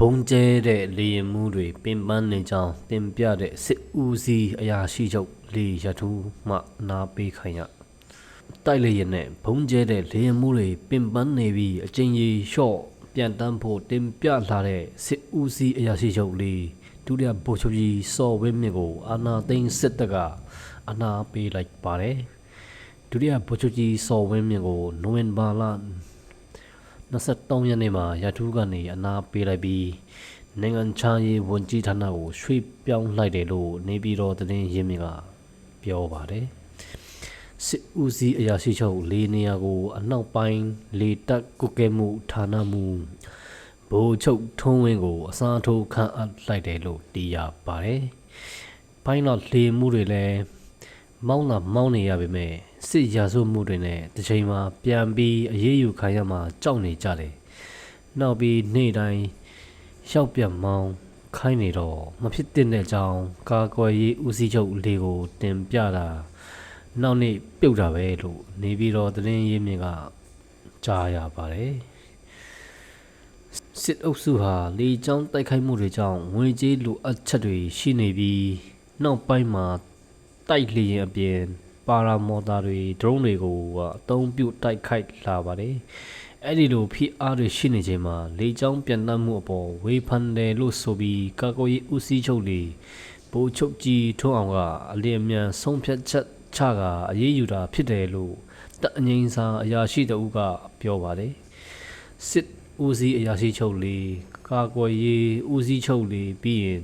ဘုံကျဲတဲ့လေရင်မှုတွေပင်ပန်းနေကြောင်းတင်ပြတဲ့စစ်ဦးစီးအရာရှိချုပ်လေရထူးမှနာပေးခိုင်ရတိုက်လေရင်နဲ့ဘုံကျဲတဲ့လေရင်မှုတွေပင်ပန်းနေပြီးအကျဉ်းကြီးလျှော့ပြန်တန်းဖို့တင်ပြလာတဲ့စစ်ဦးစီးအရာရှိချုပ်လေဒုတိယဗိုလ်ချုပ်ကြီးစော်ဝင်းမြင့်ကိုအာနာသိန်းစစ်တပ်ကအနာပေးလိုက်ပါတယ်ဒုတိယဗိုလ်ချုပ်ကြီးစော်ဝင်းမြင့်ကိုနိုဝင်ဘာလ 23ရက်နေ့မှာရထူးကနေအနာပေးလိုက်ပြီးနိုင်ငံခြားရေးဝန်ကြီးဌာနကိုရွှေ့ပြောင်းလိုက်တယ်လို့နေပြည်တော်သတင်းရင်းမြစ်ကပြောပါတယ်စစ်ဦးစီးအရာရှိချုပ်လေးနေရာကို အနောက်ပိုင်းလေတပ်ကုကဲမှုဌာနမှုဗိုလ်ချုပ်ထုံးဝင်းကိုအစားထိုးခန့်အပ်လိုက်တယ်လို့သိရပါတယ်။ဘိုင်းတော့လေမှုတွေလည်းမောင်းလာမောင်းနေရပေမဲ့ စစ်ရာဇဝတ်မှုတွေနဲ့တစ်ချိန်မှာပြန်ပြီးအရေးယူခံရမှာကြောက်နေကြတယ်။နောက်ပြီးနေ့တိုင်းရောက်ပြန်မောင်းခိုင်းနေတော့မဖြစ်တဲ့အကြောင်းကာကွယ်ရေးဦးစီးချုပ်လေးကိုတင်ပြတာနောက်နေ့ပြုတ်တာပဲလို့နေပြီးတော့သတင်းရင်းမြစ်ကကြားရပါတယ်။စစ်အုပ်စုဟာလေကြောင်းတိုက်ခိုက်မှုတွေကြောင့်ငွေကြေးလိုအပ်ချက်တွေရှိနေပြီးနောက်ပိုင်းမှာတိုက်လျင်အပြင် ပါရာမော်တာတွေ drone တွေကိုအသုံးပြုတိုက်ခိုက်လာပါတယ်။အဲ့ဒီလိုဖိအားတွေရှိနေချိန်မှာလေကြောင်းပြန်တမ်းမှုအပေါ်ဝေဖန်တယ်လို့ဆိုပြီးကာကွယ်ရေးဦးစီးချုပ်လေဗိုလ်ချုပ်ကြီးထွန်းအောင်ကအလျင်အမြန်ဆုံးဖြတ်ချက်ချကာအရေးယူတာဖြစ်တယ်လို့တပ်အငိမ့်စာအရာရှိတအုပ်ကပြောပါတယ်။စစ်ဦးစီးအရာရှိချုပ်လေကာကွယ်ရေးဦးစီးချုပ်လေပြီးရင်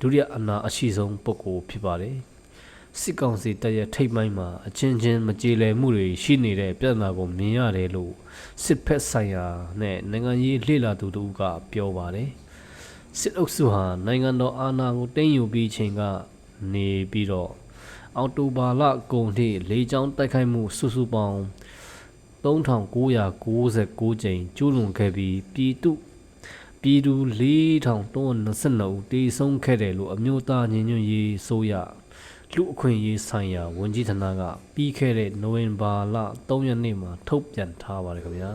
ဒုတိယအနာအရှိဆုံးပုဂ္ဂိုလ်ဖြစ်ပါတယ်။ စစ်ကောင်စီတပ်ရဲ့ထိပ်ပိုင်းမှာအချင်းချင်းမကြေလည်မှုတွေရှိနေတဲ့ပြဿနာကိုမြင်ရတယ်လို့စစ်ဖက်ဆိုင်ရာနဲ့နိုင်ငံရေးလှည့်လာသူတို့ကပြောပါတယ်။စစ်အုပ်စုဟာနိုင်ငံတော်အာဏာကိုတင်းယူပြီးချိန်ကနေပြီးတော့အော်တိုဘာလကုန်ထိလေကြောင်းတိုက်ခိုက်မှုစုစုပေါင်း3996ကြိမ်ကျူးလွန်ခဲ့ပြီးပြည်သူပြည်သူ4322ဦးတေဆုံးခဲ့တယ်လို့အမျိုးသားညီညွတ်ရေးဆိုရ လူအခွင့်အရေးဆိုင်ရာဝန်ကြီးဌာနကပြီးခဲ့တဲ့နိုဝင်ဘာလ3ရက်နေ့မှာထုတ်ပြန်ထားပါတယ်ခင်ဗျာ